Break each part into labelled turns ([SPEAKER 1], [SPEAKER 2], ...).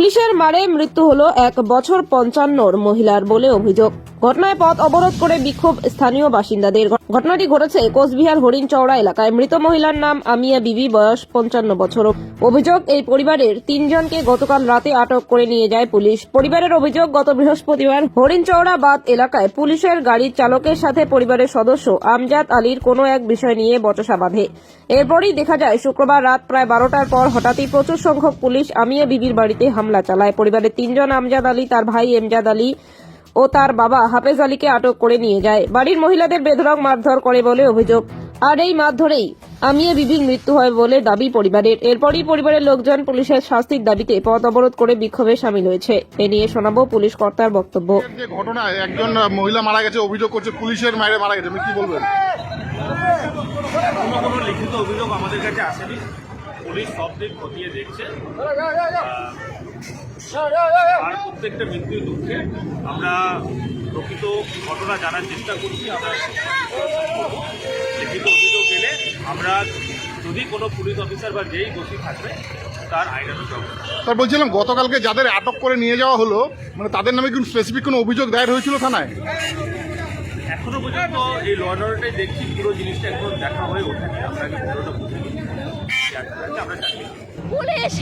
[SPEAKER 1] পুলিশের মারে মৃত্যু হলো এক বছর পঞ্চান্নর মহিলার বলে অভিযোগ। ঘটনায় পথ অবরোধ করে বিক্ষোভ স্থানীয় বাসিন্দাদের। ঘটনাটি ঘটেছে কোচবিহার হরিণচৌড়া এলাকায়। মৃত মহিলার নাম আমিয়া বিবি, বয়স পঞ্চান্ন বছর। অভিযোগ, এই পরিবারের তিনজনকে গতকাল রাতে আটক করে নিয়ে যায় পুলিশ। পরিবারের অভিযোগ, গত বৃহস্পতিবার হরিণচৌড়া বাদ এলাকায় পুলিশের গাড়ির চালকের সাথে পরিবারের সদস্য আমজাদ আলীর কোনো এক বিষয় নিয়ে বচসা বাঁধে। এরপরই দেখা যায়, শুক্রবার রাত প্রায় বারোটার পর হঠাৎই প্রচুর সংখ্যক পুলিশ আমিয়া বিবির বাড়িতে হামলা চালায়। পরিবারের তিনজন আমজাদ আলী, তার ভাই এমজাদ আলী ও তার বাবা হাফেজ আলীকে আটক করে নিয়ে যায়। বাড়ির মহিলাদের বেধড়ক মারধর করে বলে অভিযোগ। আর এই মারধরেই আমিয়া বিবির মৃত্যু হয় বলে দাবি পরিবারের। এরপরই পরিবারের লোকজন পুলিশের শাস্তির দাবিতে পথ অবরোধ করে বিক্ষোভে সামিল হয়েছে। এ নিয়ে শোনাবো পুলিশ কর্তার বক্তব্য।
[SPEAKER 2] যে ঘটনা একজন মহিলা মারা গেছে অভিযোগ করছে পুলিশের মায়ের মারা গেছে। আপনি কি বলবেন?
[SPEAKER 3] কোনো কোনো লিখিত অভিযোগ আমাদের কাছে আসেনি। পুলিশ সব দিক খতিয়ে দেখছে। প্রত্যেকটা মৃত্যুর দুঃখে আমরা প্রকৃত ঘটনা জানার চেষ্টা করছি আমরা লিখিত অভিযোগ এলে আমরা যদি কোনো পুলিশ অফিসার বা যেই দোষী থাকবে তার ব্যবস্থা
[SPEAKER 2] স্যার বলছিলাম গতকালকে যাদের আটক করে নিয়ে যাওয়া হলো মানে তাদের নামে কি স্পেসিফিক কোনো অভিযোগ দায়ের হয়েছিল থানায়?
[SPEAKER 3] এখনও পর্যন্ত এই লর্ডারটাই দেখছি পুরো জিনিসটা এখনও দেখা হয়ে ওঠেনি। আমরা পুরোটা
[SPEAKER 4] পুলিশ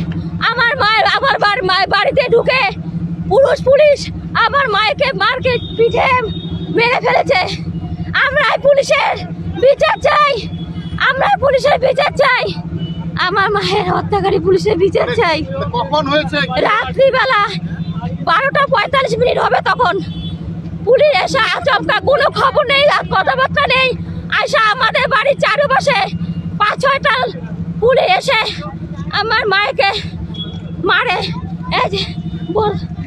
[SPEAKER 4] আমার মায়ের আমার বাড়িতে ঢুকে পুরুষ পুলিশ আমার মায়েকে মারকে পিঠে মেরে ফেলেছে। আমরা পুলিশের বিচার চাই। আমরা পুলিশের বিচার চাই। আমার মায়ের হত্যাকারী পুলিশের বিচার চাই।
[SPEAKER 2] কখন হয়েছে?
[SPEAKER 4] রাত্রিবেলা বারোটা পঁয়তাল্লিশ মিনিট হবে তখন। পুলিশ এসে আচমকা কোনো খবর নেই কথাবার্তা নেই। আয়সা আমাদের বাড়ির চারপাশে পাঁচ ছয়টা পুলিশ এসে আমার মায়েকে মারে। এই যে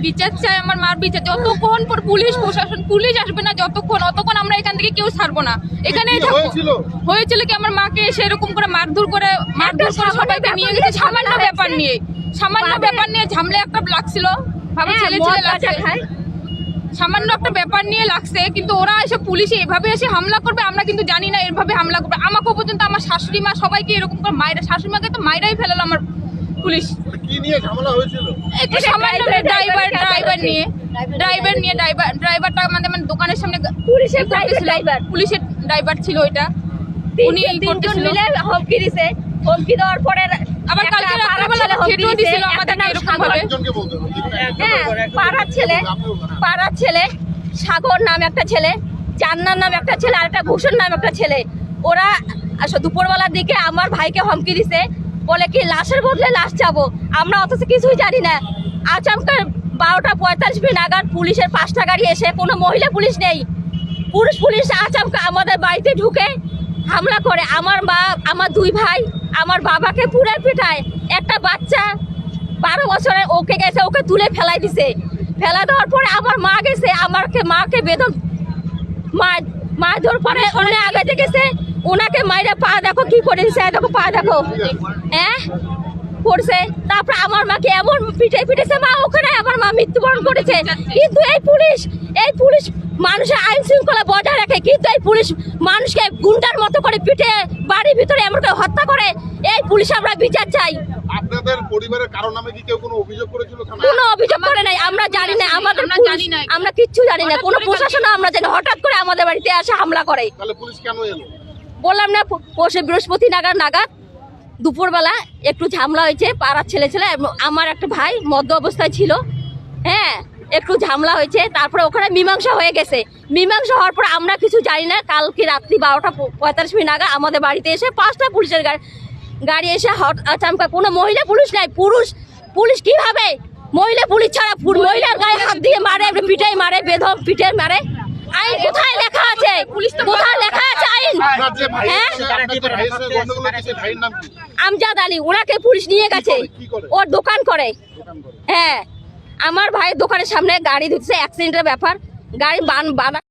[SPEAKER 5] বিচার চাই আমার মার বিচার যতক্ষণ পর পুলিশ প্রশাসন পুলিশ আসবে না যতক্ষণ অতক্ষণ আমরা এখান থেকে কেউ ছাড়বো না। এখানেই থাকব।
[SPEAKER 2] হয়েছিল?
[SPEAKER 5] হয়েছিল কি আমার মাকে সেরকম করে মারধর করে মারধর করে সবাইকে নিয়ে গেছে সামান্য ব্যাপার নিয়ে। সামান্য ব্যাপার নিয়ে ঝামলে একটা লাগছিল ভাবে
[SPEAKER 4] হ্যাঁ,
[SPEAKER 5] ছেলে ছেলে লাগছে। সামান্য একটা ব্যাপার নিয়ে লাগছে কিন্তু ওরা এসে পুলিশে এভাবে এসে হামলা করবে আমরা কিন্তু জানি না এভাবে হামলা করবে। আমাকেও পর্যন্ত আমার শাশুড়ি মা সবাইকে এরকম করে মায়েরা শাশুড়ি মাকে তো মায়েরাই ফেলালো আমার পুলিশ।
[SPEAKER 2] নিয়ে ঝামেলা হয়েছিল?
[SPEAKER 5] একটু সামান্য ড্রাইভার ড্রাইভার নিয়ে ড্রাইভার নিয়ে ড্রাইভার ড্রাইভারটা আমাদের মানে দোকানের সামনে
[SPEAKER 4] পুলিশের driver।
[SPEAKER 5] পুলিশের ড্রাইভার ছিল ওইটা। উনি
[SPEAKER 4] তিনজন- মিলে হুমকি দিছে। হুমকি দেওয়ার পরে
[SPEAKER 5] আবার
[SPEAKER 4] একটা
[SPEAKER 5] কালকে রাত্রেবেলা
[SPEAKER 4] হুমকি
[SPEAKER 5] দিছিল আমাদের এরকম। ভাবে
[SPEAKER 4] হ্যাঁ পাড়ার ছেলে পাড়ার ছেলে সাগর নাম একটা ছেলে চান্নার নাম একটা ছেলে আর একটা ভূষণ নাম একটা ছেলে। ওরা আসো দুপুরবেলার দিকে আমার ভাইকে হুমকি দিছে বলে কি লাশের বদলে লাশ চাবো? আমরা অথচ কিছুই জানি না। আচমকা বারোটা পঁয়তাল্লিশ মিনিট নাগাদ পুলিশের পাঁচটা গাড়ি এসে কোনো মহিলা পুলিশ নেই। পুরুষ পুলিশ আচমকা আমাদের বাড়িতে ঢুকে হামলা করে। আমার মা আমার দুই ভাই আমার বাবাকে পুরে পিঠায়। একটা বাচ্চা বারো বছরে ওকে গেছে ওকে তুলে ফেলাই দিছে। ফেলা দেওয়ার পরে আমার মা গেছে আমাকে মাকে বেদন মা মা ধর পরে উনি আগে গেছে ওনাকে মাইরে পা দেখো কি করে দিছে দেখো পা দেখো। হ্যাঁ? করছে। তারপর আমার মাকে এমন পিঠে পিটেছে মা ওখানে আমার মা মৃত্যুবরণ করেছে। কিন্তু এই পুলিশ এই পুলিশ মানুষের আইন শৃঙ্খলা বজায় রাখে। কিন্তু এই পুলিশ মানুষকে গুন্ডার মতো করে পিঠে বাড়ির ভিতরে এমন করে হত্যা করে এই পুলিশ আমরা বিচার চাই।
[SPEAKER 2] আপনাদের পরিবারের কারও নামে কি কেউ কোনো অভিযোগ করেছিল
[SPEAKER 4] কোনো অভিযোগ করে নাই আমরা জানি না। আমাদের
[SPEAKER 5] জানি না।
[SPEAKER 4] আমরা কিচ্ছু জানি না। কোনো প্রশাসন আমরা জানি না। হঠাৎ করে আমাদের বাড়িতে এসে হামলা করে।
[SPEAKER 2] তাহলে পুলিশ কেন এলো?
[SPEAKER 4] বললাম না পরশু বৃহস্পতি নাগাদ নাগাদ। দুপুরবেলা একটু ঝামলা হয়েছে পাড়ার ছেলে ছেলে আমার একটা ভাই মধ্য অবস্থায় ছিল। হ্যাঁ একটু ঝামলা হয়েছে তারপরে ওখানে মীমাংসা হয়ে গেছে। মীমাংসা হওয়ার পর আমরা কিছু জানি না কালকে রাত্রি বারোটা পঁয়তাল্লিশ মিনিট নাগাদ আমাদের বাড়িতে এসে পাঁচটা পুলিশের গাড়ি গাড়ি এসে হট আচমকা কোনো মহিলা পুলিশ নাই পুরুষ। পুলিশ কীভাবে? মহিলা পুলিশ ছাড়া মহিলার গায়ে হাত দিয়ে মারে পিঠাই মারে বেধম পিঠে মারে। আইন কোথায় লেখা আছে? পুলিশ তো কোথায় লেখা হ্যাঁ? আমজাদ আলী ওনাকে পুলিশ নিয়ে গেছে। ওর দোকান করে। হ্যাঁ। আমার ভাইয়ের দোকানের সামনে গাড়ি ধুচ্ছে অ্যাক্সিডেন্টের ব্যাপার। গাড়ি বান বানা